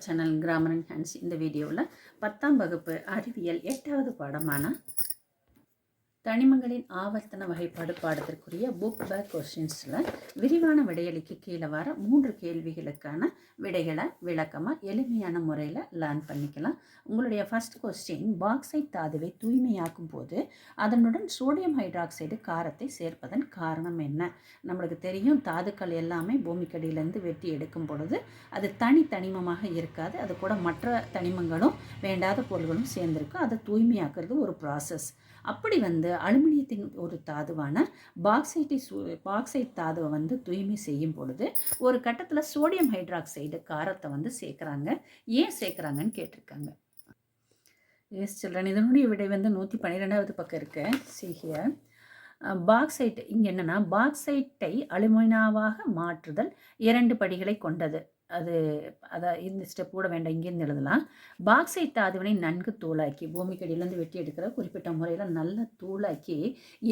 Channel grammar and hands இந்த வீடியோவில் பத்தாம் வகுப்பு அறிவியல் எட்டாவது பாடமான தனிமங்களின் ஆவர்த்தன வகைப்பாடு பாடத்திற்குரிய புக் பேக் கொஸ்டின்ஸில் விரிவான விடையளிக்கு கீழே வர மூன்று கேள்விகளுக்கான விடைகளை விளக்கமாக எளிமையான முறையில் லேர்ன் பண்ணிக்கலாம். உங்களுடைய ஃபஸ்ட் கொஸ்டின் பாக்ஸைட் தாதுவை தூய்மையாக்கும் போது அதனுடன் சோடியம் ஹைட்ராக்சைடு காரத்தை சேர்ப்பதன் காரணம் என்ன? நம்மளுக்கு தெரியும் தாதுக்கள் எல்லாமே பூமிக்கடியிலேருந்து வெட்டி எடுக்கும் பொழுது அது தனி தனிமமாக இருக்காது. அது கூட மற்ற தனிமங்களும் வேண்டாத பொருள்களும் சேர்ந்திருக்கும். அதை தூய்மையாக்குறது ஒரு ப்ராசஸ் அப்படி வந்து அலுமினியத்தின் ஒரு தாதுவான பாக்சைட்டை பாக்சைட் தாதுவை வந்து தூய்மை செய்யும் பொழுது ஒரு கட்டத்தில் சோடியம் ஹைட்ராக்சைடு காரத்தை வந்து சேர்க்குறாங்க. ஏன் சேர்க்குறாங்கன்னு கேட்டிருக்காங்க. எஸ் சில்ட்ரன் இதனுடைய விடை வந்து நூற்றி பன்னிரெண்டாவது பக்கம் இருக்கு. சிஹியர் பாக்சைட் இங்கே என்னென்னா பாக்சைட்டை அலுமினாவாக மாற்றுதல் இரண்டு படிகளை கொண்டது. அது அதை இந்த ஸ்டெப் கூட வேண்டாம் இங்கேருந்து எழுதலாம். பாக்சைட் தாதுவினை நன்கு தூளாக்கி பூமிக்கடியிலேருந்து வெட்டி எடுக்கிற குறிப்பிட்ட முறையில் நல்ல தூளாக்கி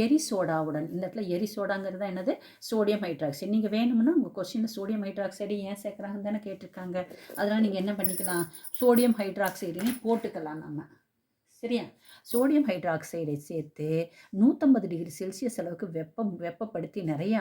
எரி சோடாவுடன் இந்த இடத்துல எரி சோடாங்கிறது தான் என்னது? சோடியம் ஹைட்ராக்சைடு நீங்கள் வேணும்னா உங்கள் கொஸ்டினில் சோடியம் ஹைட்ராக்சைடு ஏன் சேர்க்குறாங்கன்னு தானே கேட்டிருக்காங்க. அதனால் நீங்கள் என்ன பண்ணிக்கலாம்? சோடியம் ஹைட்ராக்சைடுன்னு போட்டுக்கலாம் நம்ம. சரியா? சோடியம் ஹைட்ராக்சைடை சேர்த்து நூற்றம்பது டிகிரி செல்சியஸ் அளவுக்கு வெப்பம் வெப்பப்படுத்தி நிறைய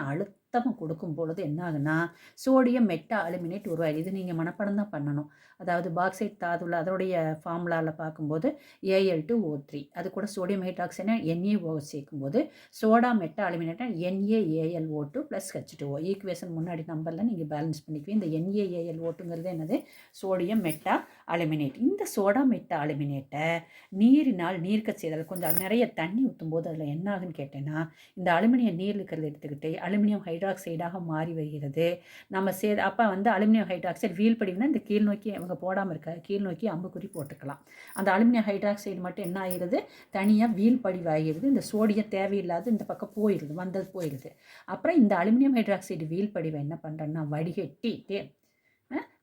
சுத்தமாக கொடுக்கும் பொழுது என்ன ஆகுனா சோடியம் மெட்டா அலுமினேட் உருவாயிடுது இது நீங்கள் மனப்படம் தான் பண்ணணும். அதாவது பாக்சைட் தாதுல அதோடைய ஃபார்முலாவில் பார்க்கும்போது ஏஎல் டு ஓ த்ரீ அது கூட சோடியம் ஹைட்ராக்சைடை என்ஏஓ சேர்க்கும்போது soda meta அலுமினேட்டா NAAL O two plus H two O equation முன்னாடி நம்பரில் நீங்கள் பேலன்ஸ் பண்ணிக்குவீங்க. இந்த என்ஏஏஎல் ஓட்டுங்கிறது என்னது? சோடியம் மெட்டா அலுமினேட் இந்த சோடா மெட்டா அலுமினேட்டை நீரினால் நீர்க்க செய்தல் கொஞ்சம் நிறைய தண்ணி ஊற்றும் போது அதில் என்ன ஆகுன்னு கேட்டேன்னா இந்த அலுமினியம் நீர் இருக்கிறத எடுத்துக்கிட்டு அலுமினியம் ஹைட்ராக்சைடாக மாறி வருகிறது. நம்ம சே அப்போ வந்து அலுமினியம் ஹைட்ராக்சைடு வீல் படிவுனா இந்த கீழ் நோக்கி அவங்க போடாமல் இருக்க கீழ் நோக்கி அம்புக்குறி போட்டுக்கலாம். அந்த அலுமினியம் ஹைட்ராக்சைடு மட்டும் என்ன ஆகிடுது தனியாக வீல் படிவாகிடுது இந்த சோடியம் தேவையில்லாத இந்த பக்கம் போயிடுது வந்தது போயிடுது அப்புறம் இந்த அலுமினியம் ஹைட்ராக்சைடு வீல் படிவை என்ன பண்ணுறேன்னா வடிகட்டிட்டு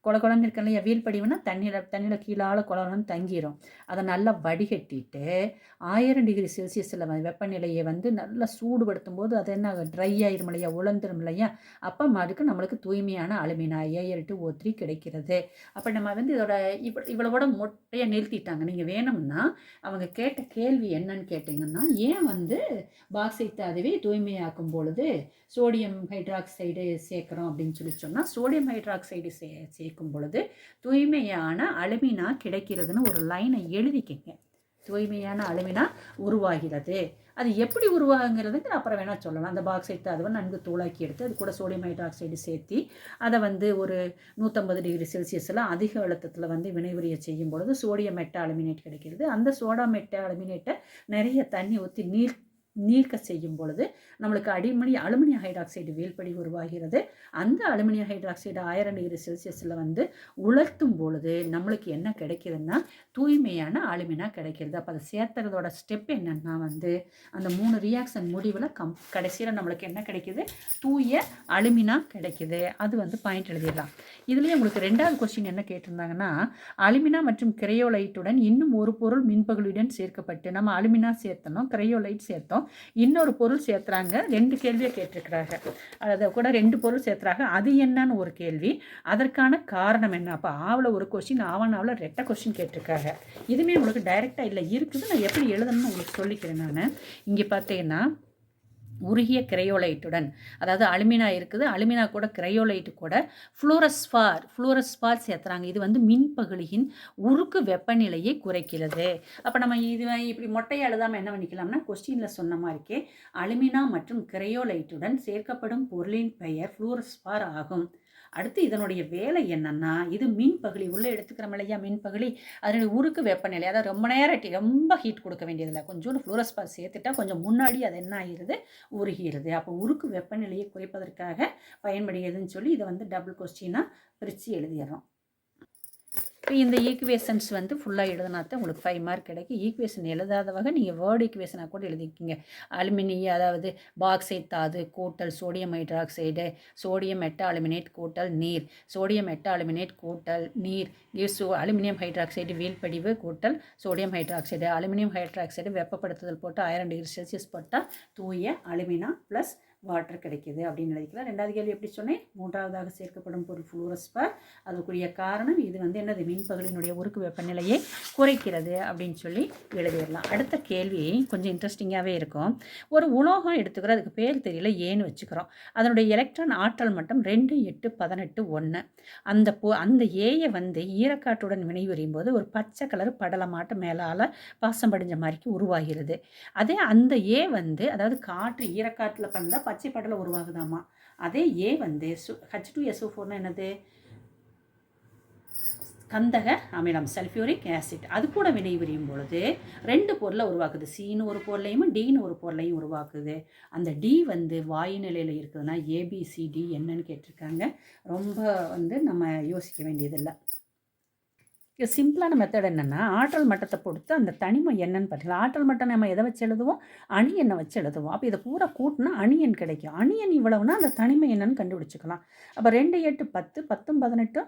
குள குழம்பு இருக்கு இல்லையா? வீல் படிவுனா தண்ணியில் தண்ணியில் கீழால் குளம் தங்கிடும் அதை நல்லா வடிகட்டிட்டு ஆயிரம் டிகிரி செல்சியஸில் வெப்பநிலையை வந்து நல்லா சூடுபடுத்தும் போது அது என்ன ட்ரை ஆயிரும் இல்லையா? உலர்ந்துடும் இல்லையா? அப்போ அதுக்கு நம்மளுக்கு தூய்மையான alumina AL two O three கிடைக்கிறது. அப்போ நம்ம வந்து இதோட இவ்வளோ இவ்வளோட மொட்டையாக நிறுத்திட்டாங்க. நீங்கள் வேணும்னா அவங்க கேட்ட கேள்வி என்னன்னு கேட்டிங்கன்னா ஏன் வந்து பாக்ஸைட் அதுவே தூய்மையாக்கும் பொழுது சோடியம் ஹைட்ராக்சைடு சேர்க்குறோம் அப்படின்னு சொல்லி சொன்னால் சோடியம் ஹைட்ராக்சைடு சே இருக்கும் பொழுது தூய்மையான அலுமினா கிடைக்கிறதுன்னு ஒரு லைனை எழுதிக்கங்க. தூய்மையான அலுமினா உருவாகிறது. அது எப்படி உருவாகுங்கிறதுக்கு அப்புறம் வேணால் சொல்லலாம். அந்த பாக்சைட் அதுவை நன்கு தூளாக்கி எடுத்து அது கூட சோடியம் ஹைட்ராக்சைடு சேர்த்தி அதை வந்து ஒரு நூற்றம்பது டிகிரி செல்சியஸில் அதிக அழுத்தத்தில் வந்து வினைபுரிய செய்யும் பொழுது சோடியம் மெட்டா அலுமினேட் கிடைக்கிறது. அந்த சோடா மெட்டா அலுமினேட்டை நிறைய தண்ணி ஊற்றி நீர் நீக்க செய்யும் பொழுது நம்மளுக்கு அடிமணி அலுமினியம் ஹைட்ராக்சைடு வீழ்படி உருவாகிறது. அந்த அலுமினியம் ஹைட்ராக்சைடு ஆயிரம் டிகிரி செல்சியஸில் வந்து உலர்த்தும் பொழுது நம்மளுக்கு என்ன கிடைக்கிதுன்னா தூய்மையான அலுமினா கிடைக்கிறது. அப்போ அதை சேர்த்துறதோட ஸ்டெப் என்னென்னா வந்து அந்த மூணு ரியாக்ஷன் முடிவில் கம் கடைசியில் நம்மளுக்கு என்ன கிடைக்கிது? தூய அலுமினா கிடைக்கிது. அது வந்து பாயிண்ட் எழுதிடலாம். இதுலேயே உங்களுக்கு ரெண்டாவது கொஸ்டின் என்ன கேட்டிருந்தாங்கன்னா அலுமினா மற்றும் கிரையோலைட்டுடன் இன்னும் ஒரு பொருள் மின்பகுளியுடன் சேர்க்கப்பட்டு நம்ம அலுமினா சேர்த்தனோம் கிரையோலைட் சேர்த்தோம். இன்னொரு பொருள் சேர்த்துறாங்க. ரெண்டு கேள்வியை கேட்டிருக்கிறாங்க அதை கூட ரெண்டு பொருள் சேர்த்துறாங்க. அது என்னன்னு ஒரு கேள்வி. அதற்கான காரணம் என்ன? அப்போ ஆவில் ஒரு கொஸ்டின் ஆவணாவில் ரெட்டை கொஸ்டின் கேட்டிருக்காங்க. இதுவுமே உங்களுக்கு டைரெக்டாக இல்லை இருக்குது நான் எப்படி எழுதணும்னு உங்களுக்கு சொல்லிக்கிறேன் நான். இங்கே பார்த்தீங்கன்னா உருகிய கிரையோலைட்டுடன் அதாவது அலுமினா இருக்குது அலுமினா கூட கிரையோலைட்டு கூட ஃப்ளூரஸ்பார் ஃப்ளூரஸ்பார் சேர்த்துறாங்க இது வந்து மின்பகுளியின் உருக்கு வெப்பநிலையை குறைக்கிறது. அப்போ நம்ம இது இப்படி மொட்டையை எழுதாமல் என்ன பண்ணிக்கலாம்னா கொஸ்டினில் சொன்ன மாதிரிக்கே அலுமினா மற்றும் கிரையோலைட்டுடன் சேர்க்கப்படும் பொருளின் பெயர் ஃப்ளூரஸ்பார் ஆகும். அடுத்து இதனுடைய வேலை என்னன்னா இது மின் பகுளி உள்ளே எடுத்துக்கிறோம் இல்லையா மின் பகுளி அதனுடைய உருக்கு வெப்பநிலை அதாவது ரொம்ப நேரம் ரொம்ப ஹீட் கொடுக்க வேண்டியதில்லை. கொஞ்சோண்டு ஃப்ளூரஸ்பார் சேர்த்துட்டா கொஞ்சம் முன்னாடி அது என்ன ஆகிருது உருகிறது அப்போ உருக்கு வெப்பநிலையை குறைப்பதற்காக பயன்படுகிறதுன்னு சொல்லி இதை வந்து டபுள் கொஸ்டினாக பிரித்து எழுதிடுறோம். இப்போ இந்த ஈக்குவேஷன்ஸ் வந்து ஃபுல்லாக எழுதினா தான் உங்களுக்கு ஃபைவ் மார்க் கிடைக்கும். ஈக்குவேஷன் எழுதாதவங்க நீங்கள் வேர்டு ஈக்குவேஷனாக கூட எழுதிக்கிங்க. அலுமினிய அதாவது பாக்சைட் தாது கூட்டல் sodium hydroxide sodium meta aluminate கூட்டல் நீர். சோடியம் மெட்டா அலுமினேட் கூட்டல் நீர். சோ அலுமினியம் ஹைட்ராக்சைடு வீழ்படிவு கூட்டல் சோடியம் ஹைட்ராக்சைடு அலுமினியம் ஹைட்ராக்சைடு வெப்பப்படுத்துதல் போட்டு ஆயிரம் டிகிரி செல்சியஸ் போட்டால் தூய அலுமினா ப்ளஸ் வாட்டர் கிடைக்கிது அப்படின்னு எழுதிக்கலாம் ரெண்டாவது கேள்வி எப்படி சொன்னேன்? மூன்றாவதாக சேர்க்கப்படும் பொருள் ஃப்ளூரஸ்பர் அதுக்குரிய காரணம் இது வந்து என்னது? மின்பகுளினுடைய உருக்கு வெப்பநிலையை குறைக்கிறது அப்படின்னு சொல்லி எழுதிடலாம். அடுத்த கேள்வி கொஞ்சம் இன்ட்ரெஸ்டிங்காகவே இருக்கும். ஒரு உலோகம் எடுத்துக்கிறோம். அதுக்கு பேர் தெரியல. ஏன்னு வச்சுக்கிறோம். அதனுடைய எலக்ட்ரான் ஆற்றல் மட்டும் ரெண்டு எட்டு பதினெட்டு ஒன்று அந்த பொ அந்த ஏயை வந்து ஈரக்காற்றுடன் வினைபுரியும் போது ஒரு பச்சை கலர் படலமாட்ட மேலால் பாசம் படிஞ்ச மாதிரிக்கு உருவாகிறது. அதே அந்த ஏ வந்து அதாவது காற்று ஈரக்காற்றில் பண்ணால் பச்சை படலம் உருவாகுதாமா அதே ஏ வந்து சு ஹச் டூ எஸ்ஓ ஃபோர்னா என்னது? கந்தக அமிலம் சல்ஃபியூரிக் ஆசிட். அது கூட வினைபுரியும் பொழுது ரெண்டு பொருளை உருவாக்குது. சின்னு ஒரு பொருளையும் டின்னு ஒரு பொருளையும் உருவாக்குது. அந்த டி வந்து வாயு நிலையில் இருக்குதுன்னா ஏபிசிடி என்னன்னு கேட்டிருக்காங்க. ரொம்ப வந்து நம்ம யோசிக்க வேண்டியதில்லை. சிம்பிளான மெத்தட் என்னென்னா ஆற்றல் மட்டத்தை பொறுத்து அந்த தனிமை என்னன்னு பார்த்தீங்களா ஆற்றல் மட்டம் நம்ம எதை வச்சு எழுதுவோம்? அணி எண்ணை வச்சு எழுதுவோம். அப்போ இதை பூரா கூட்டினா அணியன் கிடைக்கும். அணியன் இவ்வளவுனா அந்த தனிமை என்னன்னு கண்டுபிடிச்சிக்கலாம். அப்போ ரெண்டு எட்டு பத்து பத்தும் பதினெட்டு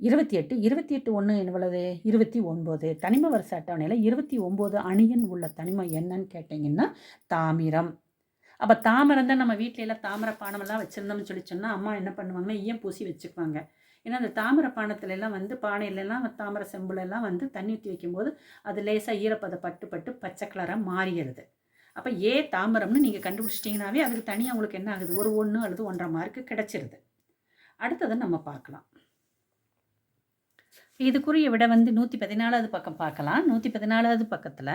இருபத்தி எட்டு. இருபத்தி எட்டு ஒன்று எவ்வளவு இருபத்தி ஒன்பது. தனிம வரிசை அட்டவணையில் இருபத்தி ஒம்பது அணியன் உள்ள தனிமம் என்னன்னு கேட்டிங்கன்னா தாமிரம். அப்போ தாமரம் தான் நம்ம வீட்டில எல்லாம் தாமிர பானமெல்லாம் வச்சுருந்தோம்னு சொல்லி சொன்னால் அம்மா என்ன பண்ணுவாங்கன்னா ஈயம் பூசி வச்சுக்குவாங்க. ஏன்னா அந்த தாமிர பானத்துலலாம் வந்து பானையிலலாம் தாமிர செம்புலெல்லாம் வந்து தண்ணி ஊற்றி வைக்கும்போது அது லேசாக ஈரப்பதை பட்டு பட்டு பச்சை கலராக மாறிடுது. அப்போ ஏ தாமரம்னு நீங்கள் கண்டுபிடிச்சிட்டிங்கனாவே அதுக்கு தனியாக உங்களுக்கு என்ன ஆகுது? ஒரு ஒன்று அல்லது ஒன்றரை மார்க்கு கிடச்சிருது. அடுத்ததை நம்ம பார்க்கலாம். இதுக்குரிய விட வந்து நூற்றி பதினாலாவது பக்கம் பார்க்கலாம். நூற்றி பதினாலாவது பக்கத்தில்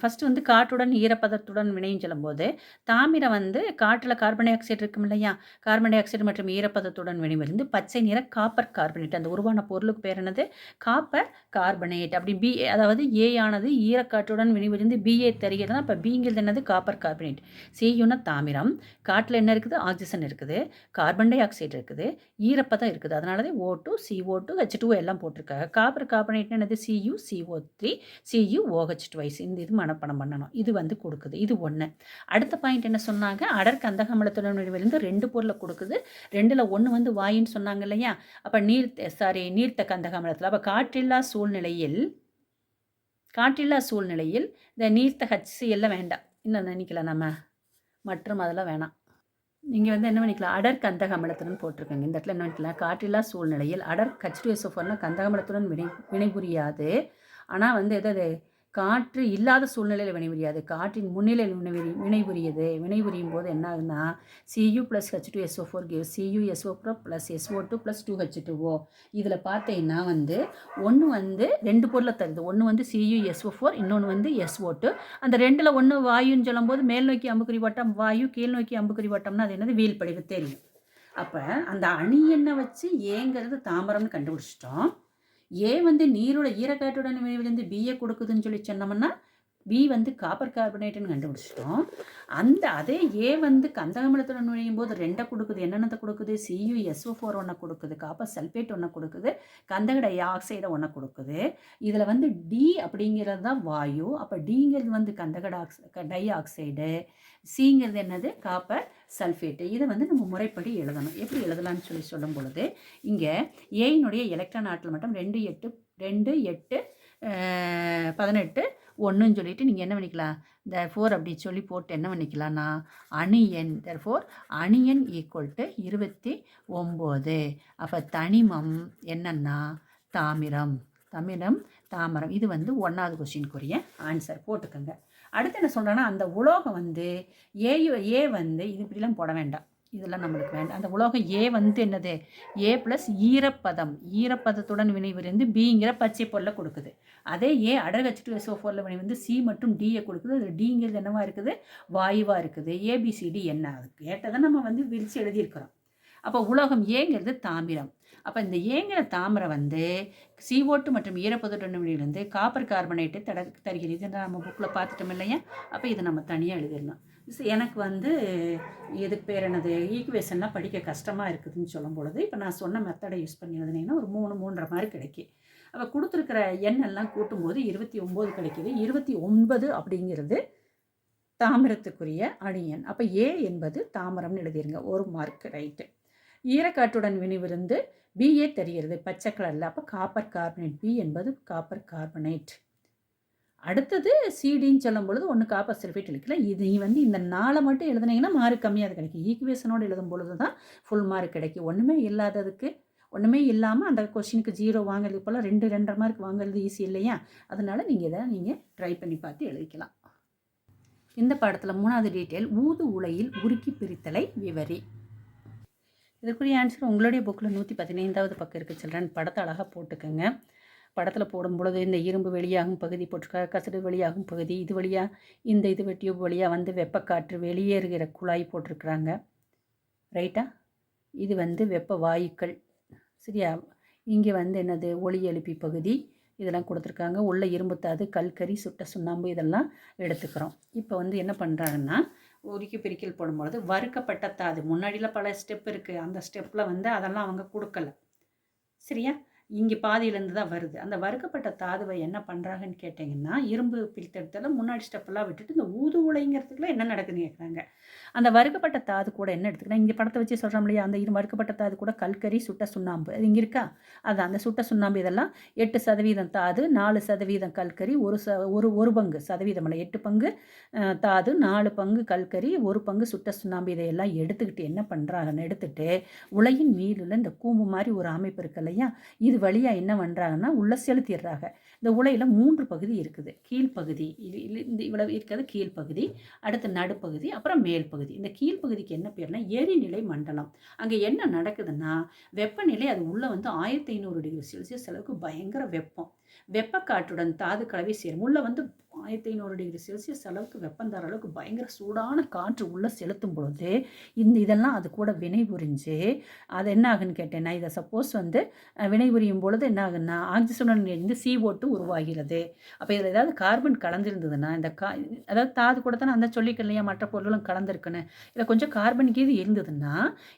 ஃபஸ்ட்டு வந்து காற்றுடன் ஈரப்பதத்துடன் வினையும் சொல்லும்போது தாமிரம் வந்து காற்றில் கார்பன் டை ஆக்சைடு இருக்கும் இல்லையா? கார்பன் டை ஆக்சைடு மற்றும் ஈரப்பதத்துடன் வினைவிருந்து பச்சை நிற காப்பர் கார்பனேட் அந்த உருவான பொருளுக்கு பேர் என்னது? காப்பர் கார்பனேட் அப்படி பி அதாவது ஏ ஆனது ஈரக்காற்றுடன் வினைவிருந்து பிஏ தருகிறதுனா இப்போ பிங்கிறது என்னது? காப்பர் கார்பனேட் சியுன்னா தாமிரம். காற்றில் என்ன இருக்குது? ஆக்சிஜன் இருக்குது. கார்பன் டை ஆக்சைடு இருக்குது. ஈரப்பதம் இருக்குது. அதனால தான் O two CO two H two எல்லாம் போட்டிருக்காங்க. காப்பர் கார்பனேட்னு என்னது? CU CO three CU OH twice இந்த இது மனப்பணம் பண்ணணும். இது வந்து கொடுக்குது. இது ஒன்று அடுத்த பாயிண்ட் என்ன சொன்னாங்க? அடர் கந்தகமலத்துடன் விளைந்து ரெண்டு பொருளை கொடுக்குது. ரெண்டில் ஒன்று வந்து வாயின்னு சொன்னாங்க இல்லையா? அப்போ நீர் சாரி நீர்த்த கந்தகமலத்தில் அப்போ காற்றில்லா சூழ்நிலையில் காற்றில்லா சூழ்நிலையில் இந்த நீர்த்த ஹச்சி எல்லாம் வேண்டாம். இன்னும் நினைக்கல நம்ம மற்றும் அதெல்லாம் வேணாம். நீங்கள் வந்து என்ன பண்ணிக்கலாம்? அடர் கந்தகமலத்துடன் போட்டிருக்காங்க. இந்த இடத்துல என்ன பண்ணிக்கலாம்? காற்றில்லா சூழ்நிலையில் அடர் கச் டூ எஸ்ஓஃபோர்னா கந்தகமலத்துடன் வினை வினைபுரியாது. ஆனால் வந்து எது காற்று இல்லாத சூழ்நிலையில் வினைபுரியாது. காற்றின் முன்னிலையில் வினைபுரி வினைபுரியுது. வினைபுரியும் போது என்ன ஆகுதுன்னா CU plus H two SO four give CU SO pro plus SO two plus two H two O இதில் பார்த்தீங்கன்னா வந்து ஒன்று வந்து ரெண்டு பொருளை தருது. ஒன்று வந்து சியு எஸ்ஓ ஃபோர் இன்னொன்று வந்து எஸ்ஓ டூ அந்த ரெண்டில் ஒன்று வாயுன்னு சொல்லும்போது மேல் நோக்கி அம்புக்குறி வட்டம் வாயு கீழ் நோக்கி அம்புக்குறி வட்டம்னா அது என்னது? வீல் படிவு தெரியும். அப்போ அந்த அணி எண்ணெய் வச்சு ஏங்கிறது தாமரம்னு கண்டுபிடிச்சிட்டோம். ஏ வந்து நீரோட ஈரக்காட்டுடன் விழுந்து பிஏ கொடுக்குதுன்னு சொல்லி சொன்னோம்னா பி வந்து காப்பர் கார்பனேட்டுன்னு கண்டுபிடிச்சிட்டோம். அந்த அதே ஏ வந்து கந்தகமலத்தில் நுழையும் போது ரெண்டை கொடுக்குது. என்னென்னத்தை கொடுக்குது? சியு எஸ்ஓ ஃபோர் ஒன்றை கொடுக்குது. காப்பர் சல்பேட் ஒன்றை கொடுக்குது. கந்தக டை ஆக்சைடை ஒன்றை கொடுக்குது. இதில் வந்து டி அப்படிங்கிறது தான் வாயு. அப்போ டிங்கிறது வந்து கந்தக டாக்ஸ் டை ஆக்சைடு சிங்கிறது என்னது? காப்பர் சல்ஃபேட்டு இதை வந்து நம்ம முறைப்படி எழுதணும். எப்படி எழுதலாம்னு சொல்லி சொல்லும் பொழுது இங்கே ஏயினுடைய எலக்ட்ரான் ஆற்றல் மட்டும் ரெண்டு எட்டு ரெண்டு எட்டு பதினெட்டு ஒன்றுன்னு சொல்லிட்டு நீங்கள் என்ன பண்ணிக்கலாம்? த ஃபோர் அப்படி சொல்லி போட்டு என்ன பண்ணிக்கலாம்னா அணியன் தர் ஃபோர் அணியன் ஈக்குவல் டு இருபத்தி ஒம்பது அப்போ தனிமம் என்னன்னா தாமிரம். தமிழம் தாமரம். இது வந்து ஒன்றாவது கொஸ்டினுக்குரிய ஆன்சர் போட்டுக்கோங்க. அடுத்து என்ன சொல்கிறேன்னா அந்த உலோகம் வந்து ஏ ஏ வந்து இது இப்படிலாம் போட வேண்டாம். இதெல்லாம் நம்மளுக்கு வேண்டாம். அந்த உலோகம் ஏ வந்து என்னது? ஏ ப்ளஸ் ஈரப்பதம். ஈரப்பதத்துடன் வினைவிருந்து பிங்கிற பச்சை பொருளை கொடுக்குது. அதே ஏ அடகச்சிட்டு எஸ்ஓ ஃபோரில் வினை வந்து சி மற்றும் டியை கொடுக்குது. அது டிங்கிறது என்னவாக இருக்குது? வாயுவாக இருக்குது. ஏபிசிடி என்ன அது கேட்டதை நம்ம வந்து விரித்து எழுதியிருக்கிறோம். அப்போ உலோகம் ஏங்கிறது தாமிரம். அப்போ இந்த ஏங்கிற தாமிரம் வந்து சிஓட்டு மற்றும் ஈரப்பதத்துடன் ஈரப்பதோட்டமிலிருந்து காப்பர் கார்பனேட்டு தட தருகிறது. இதை நம்ம புக்கில் பார்த்துட்டோம் இல்லையா? அப்போ இதை நம்ம தனியாக எழுதிடலாம் எனக்கு வந்து எதுக்கு பேர் என்னது? ஈக்குவேஷன்லாம் படிக்க கஷ்டமாக இருக்குதுன்னு சொல்லும் பொழுது இப்போ நான் சொன்ன மெத்தடை யூஸ் பண்ணி எழுதுனீங்கன்னா ஒரு மூணு மூன்றரை மாதிரி கிடைக்கும். அப்போ கொடுத்துருக்கிற எண்ணெல்லாம் கூட்டும்போது இருபத்தி ஒம்பது கிடைக்கிது. இருபத்தி ஒன்பது அப்படிங்கிறது தாமிரத்துக்குரிய அணியன் அப்போ ஏ என்பது தாமரம்னு எழுதிருங்க. ஒரு மார்க் ரைட்டு ஈரக்காட்டுடன் வினிவிருந்து பிஏ தெரிகிறது. பச்சை கலரில் அப்போ காப்பர் கார்பனேட் பி என்பது காப்பர் கார்பனேட் அடுத்தது சிடின்னு சொல்லும் பொழுது ஒன்று ஆப்போசிட் சல்ஃபேட் எழுதிக்கலாம் இது வந்து இந்த நாளை மட்டும் எழுதுனீங்கன்னா மார்க் கம்மியாக கிடைக்கும். ஈக்குவேஷனோடு எழுதும் பொழுது தான் ஃபுல் மார்க் கிடைக்கும். ஒன்றுமே இல்லாததுக்கு ஒன்றுமே இல்லாமல் அந்த கொஷினுக்கு ஜீரோ வாங்குறதுக்கு போல் ரெண்டு ரெண்டரை மார்க் வாங்குறது ஈஸி இல்லையா? அதனால் நீங்கள் இதை நீங்கள் ட்ரை பண்ணி பார்த்து எழுதிக்கலாம். இந்த படத்தில் மூணாவது டீட்டெயில் ஊது உலையில் உருக்கி பிரித்தலை விவரி. இதுக்குரிய ஆன்சர் உங்களுடைய புக்கில் நூற்றி பதினைந்தாவது பக்கம் இருக்குது சில்ட்ரன் படத்தை அழகாக போட்டுக்கோங்க. படத்தில் போடும் பொழுது இந்த இரும்பு வெளியாகும் பகுதி போட்டிருக்கா கசடு வெளியாகும் பகுதி இது வழியாக இந்த இது டியூப் வழியாக வந்து வெப்பக்காற்று வெளியேறுகிற குழாய் போட்டிருக்கிறாங்க. ரைட்டா இது வந்து வெப்ப வாயுக்கள். சரியா? இங்கே வந்து என்னது? ஒளி எழுப்பி பகுதி இதெல்லாம் கொடுத்துருக்காங்க. உள்ள இரும்புத்தாது கல்கரி சுட்ட சுண்ணாம்பு இதெல்லாம் எடுத்துக்கிறோம். இப்போ வந்து என்ன பண்ணுறாங்கன்னா உருக்கி பிரிக்கல் போடும்பொழுது வறுக்கப்பட்ட தாது. முன்னாடியில் பல ஸ்டெப் இருக்குது அந்த ஸ்டெப்பில் வந்து அதெல்லாம் அவங்க கொடுக்கல. சரியா? இங்கே பாதியிலேருந்து தான் வருது. அந்த வறுக்கப்பட்ட தாதுவை என்ன பண்ணுறாங்கன்னு கேட்டிங்கன்னா இரும்பு பிரித்தெடுத்தால முன்னாடி ஸ்டெப்பெல்லாம் விட்டுட்டு இந்த ஊது உலைங்கிறதுக்குள்ள என்ன நடக்குதுன்னு கேட்குறாங்க அந்த வறுக்கப்பட்ட தாது கூட என்ன எடுத்துக்கலாம் இங்கே படத்தை வச்சு சொல்கிறோம் இல்லையா அந்த இரு வறுக்கப்பட்ட தாது கூட கல்கரி சுட்ட சுண்ணாம்பு. அது இங்கே இருக்கா? அது அந்த சுட்ட சுண்ணாம்பு இதெல்லாம் எட்டு சதவீதம் தாது நாலு சதவீதம் கல்கரி ஒரு ச ஒரு ஒரு பங்கு சதவீதம் இல்லை எட்டு பங்கு தாது நாலு பங்கு கல்கரி ஒரு பங்கு சுட்ட சுண்ணாம்பு இதையெல்லாம் எடுத்துக்கிட்டு என்ன பண்ணுறாங்கன்னு எடுத்துகிட்டு உலையின் மீதுல இந்த கூம்பு மாதிரி ஒரு அமைப்பு இருக்கு இல்லையா இது வழியாக என்ன பண்ணுறாங்கன்னா உள்ளே செலுத்திடுறாங்க. இந்த உலையில் மூன்று பகுதி இருக்குது. கீழ்ப்பகுதி இது இந்த இவ்வளவு இருக்கிறது கீழ்ப்பகுதி அடுத்து நடுப்பகுதி அப்புறம் மேல் பகுதி. இந்த கீழ்ப்பகுதிக்கு என்ன பேர்னா எரிநிலை மண்டலம். அங்கே என்ன நடக்குதுன்னா வெப்பநிலை அது உள்ளே வந்து ஆயிரத்தி ஐநூறு டிகிரி செல்சியஸ் அளவுக்கு பயங்கர வெப்பம். வெப்பக்காற்றுடன் தாது கலவை சேரும். உள்ளே வந்து ஆயிரத்தி ஐநூறு டிகிரி செல்சியஸ் அளவுக்கு வெப்பம் தர அளவுக்கு பயங்கர சூடான காற்று உள்ளே செலுத்தும் பொழுது இந்த இதெல்லாம் அது கூட வினை புரிஞ்சு அது என்ன ஆகுன்னு கேட்டேன்னா இதை சப்போஸ் வந்து வினை புரியும் பொழுது என்ன ஆகுன்னா ஆக்சிஜனுடன் இருந்து சி ஓட்டு உருவாகிறது. அப்போ இதில் ஏதாவது கார்பன் கலந்துருந்ததுன்னா இந்த கா அதாவது தாது கூட தானே அந்த சொல்லிக்கலையா மற்ற பொருள்களும் கலந்துருக்குன்னு. இதில் கொஞ்சம் கார்பன் கீது இருந்ததுன்னா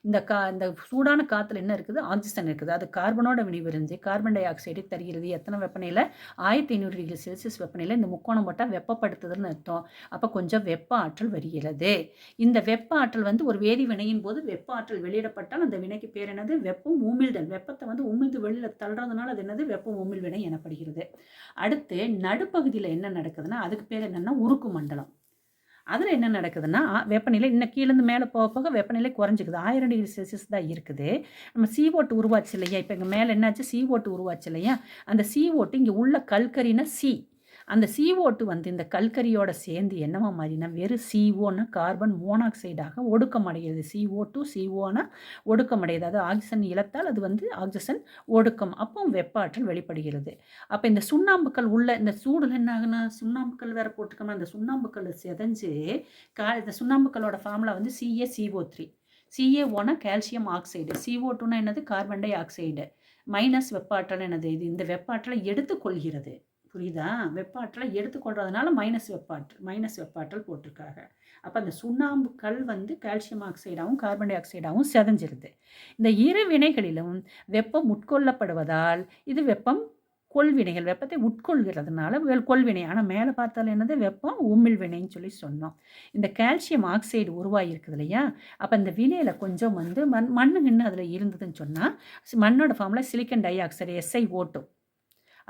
இந்த கா இந்த சூடான காற்றுல என்ன இருக்குது? ஆக்சிஜன் இருக்குது. அது கார்பனோட வினை புரிஞ்சு கார்பன் டை ஆக்சைடு தருகிறது. எத்தனை வெப்பநிலை ஆயிரத்தி ஐநூறு டிகிரி செல்சியஸ் வெப்பநிலை இந்த முக்கோணம் போட்டால் வெப்பப்படுத்துதல்னு அர்த்தம். அப்போ கொஞ்சம் வெப்ப ஆற்றல் வருகிறது. இந்த வெப்ப ஆற்றல் வந்து ஒரு வேதி வினையின் போது வெப்ப ஆற்றல் வெளியிடப்பட்டால் அந்த வினைக்கு பேர் என்னது? வெப்பம் உமிழ்தல் வெப்பத்தை வந்து உமிழ்ந்து வெளியில் தள்ளுறதுனால அது என்னது? வெப்பம் உமிழ் வினை எனப்படுகிறது. அடுத்து நடுப்பகுதியில் என்ன நடக்குதுன்னா அதுக்கு பேர் என்னென்னா உருக்கு மண்டலம். அதில் என்ன நடக்குதுன்னா வெப்பநிலை இன்னும் கீழேருந்து மேலே போக போக வெப்பநிலை குறைஞ்சிக்குது. ஆயிரம் டிகிரி செல்சியஸ் தான் இருக்குது. நம்ம சி ஓட்டு உருவாச்சு இல்லையா? இப்போ இங்கே மேலே என்னாச்சு? சி ஓட்டு உருவாச்சு இல்லையா? அந்த சி ஓட்டு இங்கே உள்ள கல்கரினா சி அந்த சிஓ ஓட்டு வந்து இந்த கல்கரியோட சேர்ந்து என்னவா மாறினா வெறும் சிஓன்னா கார்பன் மோனாக்சைடாக ஒடுக்கமடைகிறது. சிஓ டூ சிஓனா ஒடுக்கமடையுது அது ஆக்சிஜன் இழத்தால் அது வந்து ஆக்சிஜன் ஒடுக்கம். அப்போ வெப்ப ஆற்றல் வெளிப்படுகிறது. அப்போ இந்த சுண்ணாம்புக்கல் உள்ள இந்த சூடில் என்ன ஆகுனா சுண்ணாம்புக்கல் வேற போட்டிருக்கோம்னா அந்த சுண்ணாம்புக்கல் செதஞ்சு கா இந்த சுண்ணாம்புக்களோட ஃபார்முலா வந்து சிஏ சிஓ த்ரீ சிஏ ஓனா கால்சியம் ஆக்சைடு சிஓ டூனா என்னது கார்பன் டை ஆக்சைடு மைனஸ் வெப்பாற்றல் என்னது? இது இந்த வெப்பாற்றலை எடுத்துக்கொள்கிறது. புரியுதா? வெப்பாற்றலை எடுத்துக்கொள்றதுனால மைனஸ் வெப்பாற்றல் மைனஸ் வெப்பாற்றல் போட்டிருக்காங்க. அப்போ அந்த சுண்ணாம்பு கல் வந்து கால்சியம் ஆக்சைடாகவும் கார்பன் டை ஆக்சைடாகவும் செதஞ்சிருது. இந்த இரு வினைகளிலும் வெப்பம் உட்கொள்ளப்படுவதால் இது வெப்பம் கொள்வினைகள் வெப்பத்தை உட்கொள்கிறதுனால கொள்வினை. ஆனால் மேலே பார்த்தால் என்னது? வெப்பம் உமிழ் வினைன்னு சொல்லி சொன்னோம். இந்த கால்சியம் ஆக்சைடு உருவாகிருக்குது இல்லையா? அப்போ இந்த வினையில் கொஞ்சம் வந்து மண் மண்ணு கிண்ணு அதில் இருந்ததுன்னு சொன்னால் மண்ணோட ஃபார்மில் சிலிக்கன் டை ஆக்சைடு எஸ்ஐ ஓட்டும்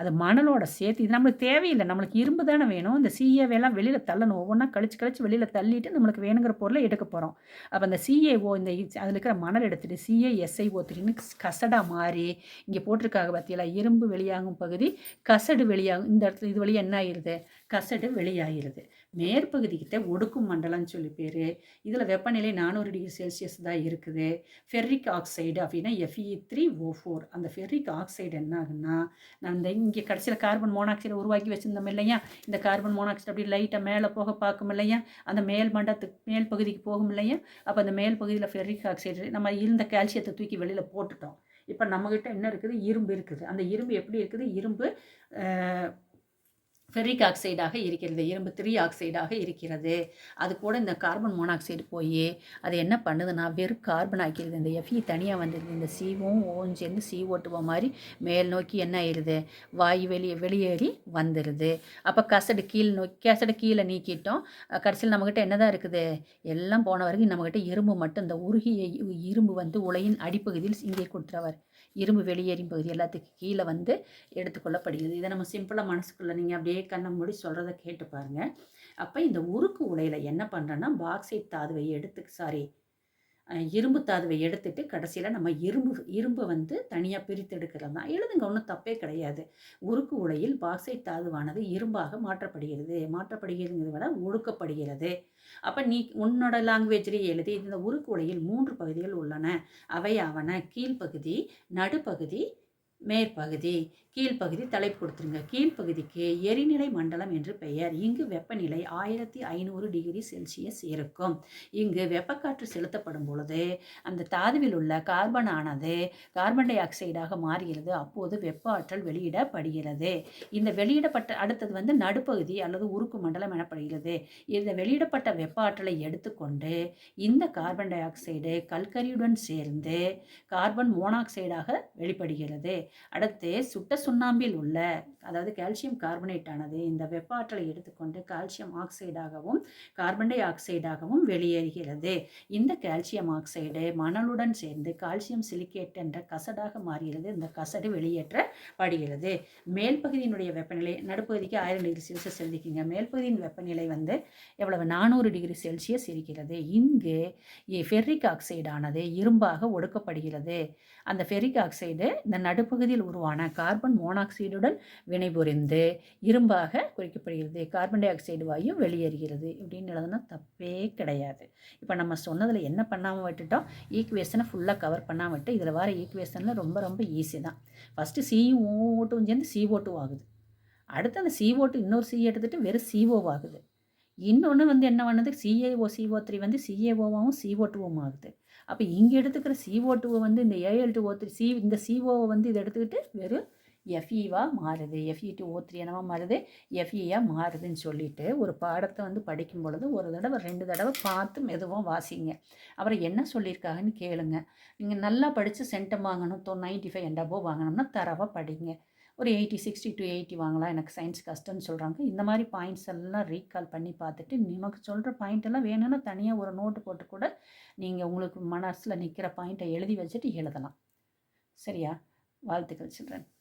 அது மணலோட சேர்த்து இது நம்மளுக்கு தேவையில்லை. நம்மளுக்கு இரும்பு தானே வேணும். இந்த சிஏவேலாம் வெளியில் தள்ளணும். ஒவ்வொன்றா கழிச்சு கழிச்சு வெளியில் தள்ளிட்டு நம்மளுக்கு வேணுங்கிற பொருளை எடுக்க போகிறோம் அப்போ அந்த சிஏஓ இந்த அதில் இருக்கிற மணல் எடுத்துகிட்டு சிஏ எஸ்ஐஓ த்ரீன்னு கசடாக மாறி இங்கே போட்டிருக்காங்க பார்த்தீங்களா இரும்பு வெளியாகும் பகுதி கசடு வெளியாகும். இந்த இடத்துல இது வழியாக என்ன ஆயிடுது கசடு வெளியாகிடுது மேற்பகுதிக்கிட்ட ஒடுக்கும் மண்டலம்னு சொல்லி பேர். இதில் வெப்பநிலை நானூறு டிகிரி செல்சியஸ் தான் இருக்குது. ஃபெர்ரிக் ஆக்சைடு அப்படின்னா எஃப்இ த்ரீ ஓ ஃபோர் அந்த ஃபெர்ரிக் ஆக்சைடு என்ன ஆகுன்னா நான் இந்த இங்கே கடைசியில் கார்பன் மோனாக்சைடு உருவாக்கி வச்சுருந்தோம் இல்லையா? இந்த கார்பன் மோனாக்சைடு அப்படி லைட்டாக மேலே போக பார்க்கும் இல்லையா? அந்த மேல் மண்டலத்துக்கு மேல் பகுதிக்கு போகும் இல்லையா? அப்போ அந்த மேல் பகுதியில் ஃபெர்ரிக் ஆக்சைடு நம்ம இருந்த கால்சியத்தை தூக்கி வெளியில் போட்டுட்டோம். இப்போ நம்மக்கிட்ட என்ன இருக்குது? இரும்பு இருக்குது. அந்த இரும்பு எப்படி இருக்குது? இரும்பு ஃபெரிக் ஆக்சைடாக இருக்கிறது இரும்பு த்ரீ ஆக்சைடாக இருக்கிறது. அது கூட இந்த கார்பன் மோனாக்சைடு போய் அது என்ன பண்ணுதுன்னா வெறும் கார்பன் ஆக்கிடுது இந்த எஃப்இ தனியாக வந்துடுது இந்த சீவும் ஓவும் சேர்ந்து சி ஓட்டுவ மாதிரி மேல் நோக்கி என்ன ஆயிடுது வாயு வெளியே வெளியேறி வந்துடுது அப்போ கசடு கீழ் நோக்கி கசடு கீழே நீக்கிட்டோம். கடைசியில் நம்மக்கிட்ட என்ன தான் இருக்குது? எல்லாம் போன வரைக்கும் நம்மக்கிட்ட இரும்பு மட்டும். இந்த உருகிய இரும்பு வந்து உலையின் அடிப்பகுதியில் இங்கே கொடுத்துருவார் இரும்பு வெளியேறும் பகுதி எல்லாத்துக்கும் கீழே வந்து எடுத்துக்கொள்ளப்படுகிறது. இதை நம்ம சிம்பிளாக மனசுக்குள்ளே நீங்கள் அப்படியே கண்ணை மூடி சொல்கிறத கேட்டு பாருங்கள் அப்போ இந்த உருக்கு உலையில் என்ன பண்ணுறேன்னா பாக்ஸைட் தாதுவை எடுத்து சாரி இரும்பு தாதுவை எடுத்துட்டு கடைசியில் நம்ம இரும்பு இரும்பை வந்து தனியாக பிரித்து எடுக்கிறது தான் எழுதுங்க ஒன்றும் தப்பே கிடையாது. உருக்கு உலையில் பாக்சைட் தாதுவானது இரும்பாக மாற்றப்படுகிறது. மாற்றப்படுகிறதுங்கிறத விட ஒடுக்கப்படுகிறது. அப்போ நீ உன்னோட லாங்குவேஜ்லேயே எழுதி இந்த உருக்கு உலையில் மூன்று பகுதிகள் உள்ளன. அவை கீழ்ப்பகுதி நடுப்பகுதி மேற்பகுதி கீழ்ப்பகுதி தலைப்பு கொடுத்துருங்க. கீழ்ப்பகுதிக்கு எரிநிலை மண்டலம் என்று பெயர். இங்கு வெப்பநிலை ஆயிரத்தி ஐநூறு டிகிரி செல்சியஸ் இருக்கும். இங்கு வெப்பக்காற்று செலுத்தப்படும் பொழுது அந்த தாதுவில் உள்ள கார்பன் ஆனது கார்பன் டை ஆக்சைடாக மாறுகிறது. அப்போது வெப்ப ஆற்றல் வெளியிடப்படுகிறது. இந்த வெளியிடப்பட்ட அடுத்தது வந்து நடுப்பகுதி அல்லது உருக்கு மண்டலம் எனப்படுகிறது. இந்த வெளியிடப்பட்ட வெப்ப ஆற்றலை எடுத்துக்கொண்டு இந்த கார்பன் டை ஆக்சைடு கல்கரியுடன் சேர்ந்து கார்பன் மோனாக்சைடாக வெளிப்படுகிறது. அடுத்து சுட்ட சுண்ணாம்பில் உள்ள அதாவது கால்சியம் கார்பனேட் ஆனது இந்த வெப்ப ஆற்றலை எடுத்துக்கொண்டு கால்சியம் ஆக்சைடாகவும் கார்பன் டை ஆக்சைடாகவும் வெளியேறுகிறது. இந்த கால்சியம் ஆக்சைடு மணலுடன் சேர்ந்து கால்சியம் சிலிக்கேட் என்ற கசடாக மாறுகிறது. இந்த கசடு வெளியேற்றப்படுகிறது. மேல் பகுதியினுடைய வெப்பநிலை நடுப்பகுதிக்கு ஆயிரம் டிகிரி செல்சியஸ் எழுதிக்கிங்க மேல் பகுதியின் வெப்பநிலை வந்து எவ்வளவு? நானூறு டிகிரி செல்சியஸ் இருக்கிறது. இங்கு ஃபெர்ரிக் ஆக்சைடானது இரும்பாக ஒடுக்கப்படுகிறது. அந்த ஃபெரிக் ஆக்சைடு இந்த பகுதியில் உருவான கார்பன் மோனாக்சைடுடன் வினைபுரிந்து இரும்பாக குறிக்கப்படுகிறது. கார்பன் டை ஆக்சைடு வாயு வெளியேறுகிறது. இப்படின்னு எழுதுனா தப்பே கிடையாது. இப்போ நம்ம சொன்னதில் என்ன பண்ணாமல் விட்டுட்டோம்? ஈக்குவேஷனை ஃபுல்லாக கவர் பண்ணாமல் விட்டு இதில் வர ஈக்குவேஷனில் ரொம்ப ரொம்ப ஈஸி தான். ஃபஸ்ட்டு சியும் ஓட்டும் சேர்ந்து சிஓ டூ ஆகுது. அடுத்து அந்த சிஓ டூ இன்னொரு சி எடுத்துகிட்டு வெறும் சிஓ ஆகுது. இன்னொன்று வந்து என்ன பண்ணுது? சிஏஓ சிஓ த்ரீ வந்து சிஏஓவாகவும் சிஓ டூவும் ஆகுது. அப்போ இங்கே எடுத்துக்கிற சிஓ டூவை வந்து இந்த AL two O three C இந்த சிஓவை வந்து இதை எடுத்துக்கிட்டு வெறும் எஃப்இவாக மாறுது. எஃப்இ டூ ஓ த்ரீ என்னவா மாறுது? எஃப்இயாக மாறுதுன்னு சொல்லிட்டு ஒரு பாடத்தை வந்து படிக்கும் பொழுது ஒரு தடவை ரெண்டு தடவை பார்த்து மெதுவாக வாசிங்க. அப்புறம் என்ன சொல்லியிருக்காங்கன்னு கேளுங்க. நீங்கள் நல்லா படித்து சென்டம் வாங்கணும். தொ நைன்ட்டி ஃபைவ் எண்டபோ வாங்கணும்னா தரவாக படிங்க. ஒரு எயிட்டி சிக்ஸ்டி டு எயிட்டி வாங்கலாம். எனக்கு சயின்ஸ் கஷ்டம்னு சொல்கிறாங்க இந்த மாதிரி பாயிண்ட்ஸ் எல்லாம் ரீகால் பண்ணி பார்த்துட்டு நமக்கு சொல்கிற பாயிண்ட் எல்லாம் வேணும்னா தனியாக ஒரு நோட்டு போட்டு கூட நீங்கள் உங்களுக்கு மனசில் நிற்கிற பாயிண்ட்டை எழுதி வச்சுட்டு எழுதலாம். சரியா? வாழ்த்துக்கள் சில்ட்ரன்.